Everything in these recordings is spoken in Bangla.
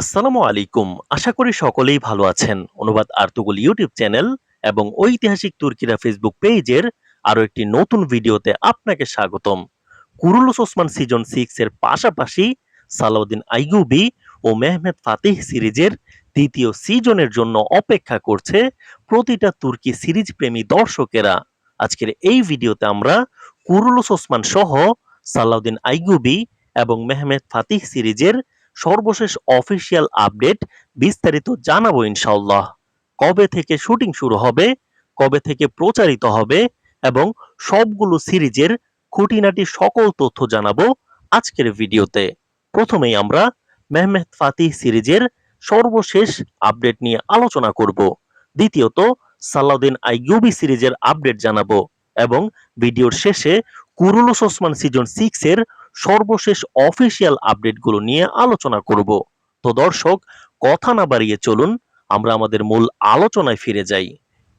আসসালামু আলাইকুম। আশা করি সকলেই ভালো আছেন। অনুবাদ আর্তুগুল ইউটিউব চ্যানেল এবং ঐতিহাসিক তুর্কিরা ফেসবুক পেজের আরও একটি নতুন ভিডিওতে আপনাকে স্বাগতম। কুরুলুস ওসমান সিজন সিক্স এর পাশাপাশি সালাউদ্দিন আইগুবি ও মেহমেদ ফাতিহ সিরিজের দ্বিতীয় সিজনের জন্য অপেক্ষা করছে প্রতিটা তুর্কি সিরিজ প্রেমী দর্শকেরা। আজকের এই ভিডিওতে আমরা কুরুলুস ওসমান সহ সালাউদ্দিন আইগুবি এবং মেহমেদ ফাতিহ সিরিজের সর্বশেষ অফিসিয়াল আপডেট বিস্তারিত জানাব ইনশাল্লাহ কবে থেকে শুটিং শুরু হবে, কবে থেকে প্রচারিত হবে এবং সবগুলো সিরিজের খুঁটিনাটি সকল তথ্য জানাব আজকের ভিডিওতে। প্রথমেই আমরা মেহমেদ ফাতিহ সিরিজের সর্বশেষ আপডেট নিয়ে আলোচনা করব। দ্বিতীয়ত, সালাউদ্দিন আইয়ুবি সিরিজের আপডেট জানাব এবং ভিডিওর শেষে কুরুলুস ওসমান সিজন সিক্স এর সর্বশেষ অফিসিয়াল আপডেটগুলো নিয়ে আলোচনা করব। তো দর্শক, কথা না বাড়িয়ে চলুন, আমরা আমাদের মূল আলোচনায় ফিরে যাই।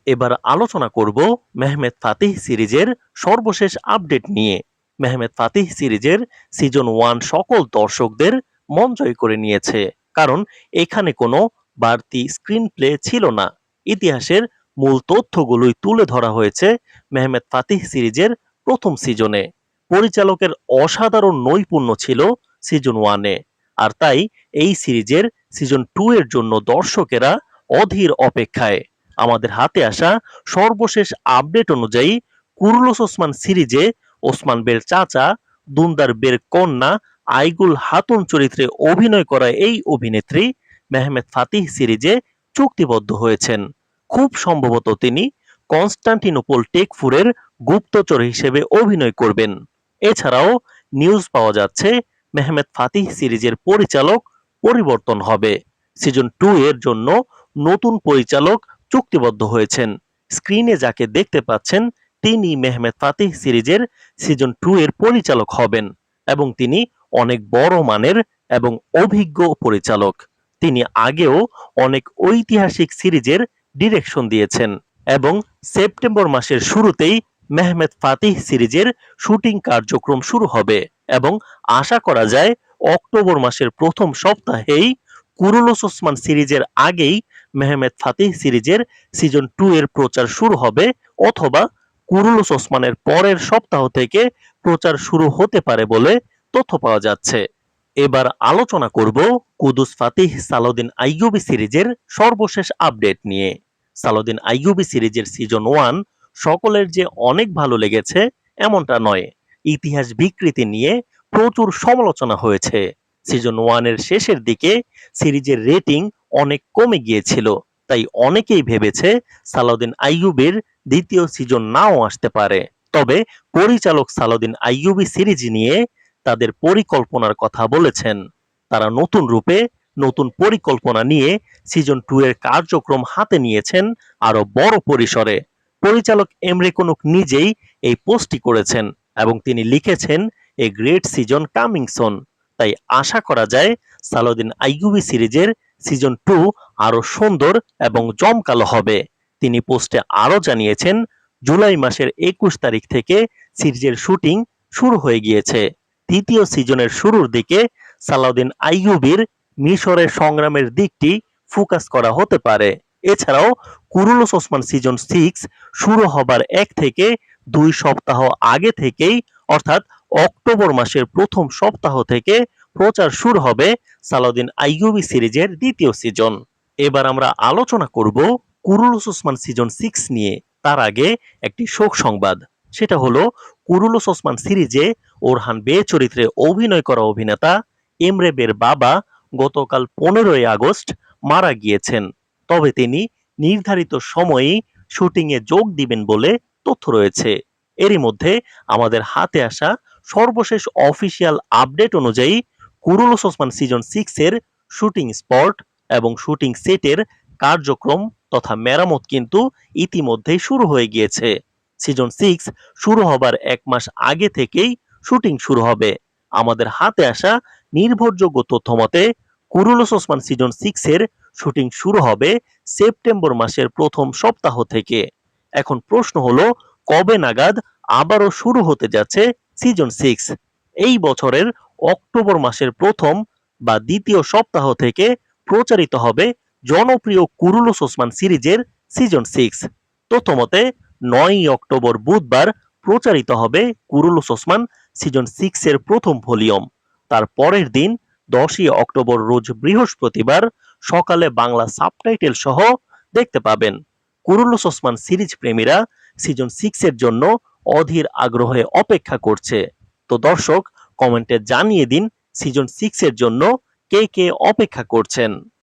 এবার আলোচনা করব মেহমেদ ফাতিহ সিরিজের সর্বশেষ আপডেট নিয়ে। মেহমেদ ফাতিহ সিরিজের সিজন ওয়ান সকল দর্শকদের মন জয় করে নিয়েছে, কারণ এখানে কোনো বাড়তি স্ক্রিন প্লে ছিল না। ইতিহাসের মূল তথ্যগুলোই তুলে ধরা হয়েছে মেহমেদ ফাতিহ সিরিজের প্রথম সিজনে। পরিচালকের অসাধারণ নৈপুণ্য ছিল সিজন ওয়ানে আর তাই এই সিরিজের সিজন টু এর জন্য দর্শকেরা অধীর অপেক্ষায়। আমাদের হাতে আসা সর্বশেষ আপডেট অনুযায়ী কুরুলস ওসমান সিরিজে ওসমান বের চাচা, দুন্দার বের কন্যা, আইগুল হাতুন চরিত্রে অভিনয় করা এই অভিনেত্রী মেহমেদ ফাতিহ সিরিজে চুক্তিবদ্ধ হয়েছেন। খুব সম্ভবত তিনি কনস্টান্টিনোপল টেকফুরের গুপ্তচর হিসেবে অভিনয় করবেন। এছাড়াও নিউজ পাওয়া যাচ্ছে মেহমেদ ফাতিহ সিরিজের পরিচালক পরিবর্তন হবে। সিজন টু এর জন্য নতুন পরিচালক চুক্তিবদ্ধ হয়েছেন। স্ক্রিনে যাকে দেখতে পাচ্ছেন, তিনি মেহমেদ ফাতিহ সিরিজের সিজন টু এর পরিচালক হবেন এবং তিনি অনেক বড় মানের এবং অভিজ্ঞ পরিচালক। তিনি আগেও অনেক ঐতিহাসিক সিরিজের ডিরেকশন দিয়েছেন এবং সেপ্টেম্বর মাসের শুরুতেই মেহমেদ ফাতিহ সিরিজের শুটিং কার্যক্রম শুরু হবে এবং আশা করা যায় অক্টোবর মাসের প্রথম সপ্তাহেই কুরুলস ওসমান সিরিজের আগেই মেহমেদ ফাতিহ সিরিজের সিজন টু এর প্রচার শুরু হবে অথবা কুরুলস ওসমানের পরের সপ্তাহ থেকে প্রচার শুরু হতে পারে বলে তথ্য পাওয়া যাচ্ছে। এবার আলোচনা করব কুদুস ফাতিহ সালাউদ্দিন আইয়ুবি সিরিজের সর্বশেষ আপডেট নিয়ে। সালাউদ্দিন আইয়ুবি সিরিজের সিজন ওয়ান সকলের যে অনেক ভালো লেগেছে, এমনটা নয়। ইতিহাস বিকৃতি নিয়ে প্রচুর সমালোচনা হয়েছে। সিজন ওয়ানের শেষের দিকে সিরিজের রেটিং অনেক কমে গিয়েছিল, তাই অনেকেই ভেবেছে সালাউদ্দিন আইয়ুবের দ্বিতীয় সিজন নাও আসতে পারে। তবে পরিচালক সালাউদ্দিন আইয়ুবি সিরিজ নিয়ে তাদের পরিকল্পনার কথা বলেছেন। তারা নতুন রূপে নতুন পরিকল্পনা নিয়ে সিজন টু এর কার্যক্রম হাতে নিয়েছেন আরও বড় পরিসরে। পরিচালক এমরেকনুক নিজেই এই পোস্টটি করেছেন এবং তিনি লিখেছেন, a great season coming soon. তাই আশা করা যায় সালাউদ্দিন আইয়ুবি সিরিজের সিজন টু আরও সুন্দর এবং জমকালো হবে। তিনি পোস্টে আরও জানিয়েছেন, জুলাই মাসের একুশ তারিখ থেকে সিরিজের শুটিং শুরু হয়ে গিয়েছে। তৃতীয় সিজনের শুরুর দিকে সালাউদ্দিন আইয়ুবির মিশরের সংগ্রামের দিকটি ফোকাস করা হতে পারে। এছাড়াও কুরুলস ওসমান সিজন সিক্স শুরু হবার এক থেকে দুই সপ্তাহ আগে থেকেই, অর্থাৎ অক্টোবর মাসের প্রথম সপ্তাহ থেকে প্রচার শুরু হবে সালাউদ্দিন আইয়ুবি সিরিজের দ্বিতীয় সিজন এবার আমরা আলোচনা করব কুরুলস ওসমান সিজন সিক্স নিয়ে। তার আগে একটি শোক সংবাদ। সেটা হলো, কুরুলস ওসমান সিরিজে ওরহান বে চরিত্রে অভিনয় করা অভিনেতা এমরেবের বাবা গতকাল পনেরোই আগস্ট মারা গিয়েছেন। তবে তিনি নির্ধারিত সময়েই শুটিংয়ে যোগ দিবেন বলে তথ্য রয়েছে। এরই মধ্যে আমাদের হাতে আসা সর্বশেষ অফিসিয়াল আপডেট অনুযায়ী কুরুলস ওসমান সিজন সিক্স এর শুটিং স্পট এবং শুটিং সেটের কার্যক্রম তথা মেরামত কিন্তু ইতিমধ্যেই শুরু হয়ে গিয়েছে। সিজন সিক্স শুরু হবার এক মাস আগে থেকেই শুটিং শুরু হবে। আমাদের হাতে আসা নির্ভরযোগ্য তথ্য মতে কুরুলস ওসমান সিজন সিক্স এর শুটিং শুরু হবে সেপ্টেম্বর মাসের প্রথম সপ্তাহ থেকে। এখন প্রশ্ন হলো, কবে নাগাদ আবারও শুরু হতে যাচ্ছে সিজন সিক্স এই বছরের অক্টোবর মাসের প্রথম বা দ্বিতীয় সপ্তাহ থেকে প্রচারিত হবে জনপ্রিয় কুরুলুস ওসমান সিরিজের সিজন সিক্স প্রথমতে নয়ই অক্টোবর বুধবার প্রচারিত হবে কুরুলুস ওসমান সিজন সিক্স এর প্রথম ভলিউম। তার পরের দিন দশই অক্টোবর রোজ বৃহস্পতিবার সকালে বাংলা সাবটাইটেল সহ দেখতে পাবেন। কুরুলুস ওসমান সিরিজ প্রেমীরা সিজন সিক্স এর জন্য অধীর আগ্রহে অপেক্ষা করছে। তো দর্শক, কমেন্টে জানিয়ে দিন সিজন সিক্স এর জন্য কে কে অপেক্ষা করছেন।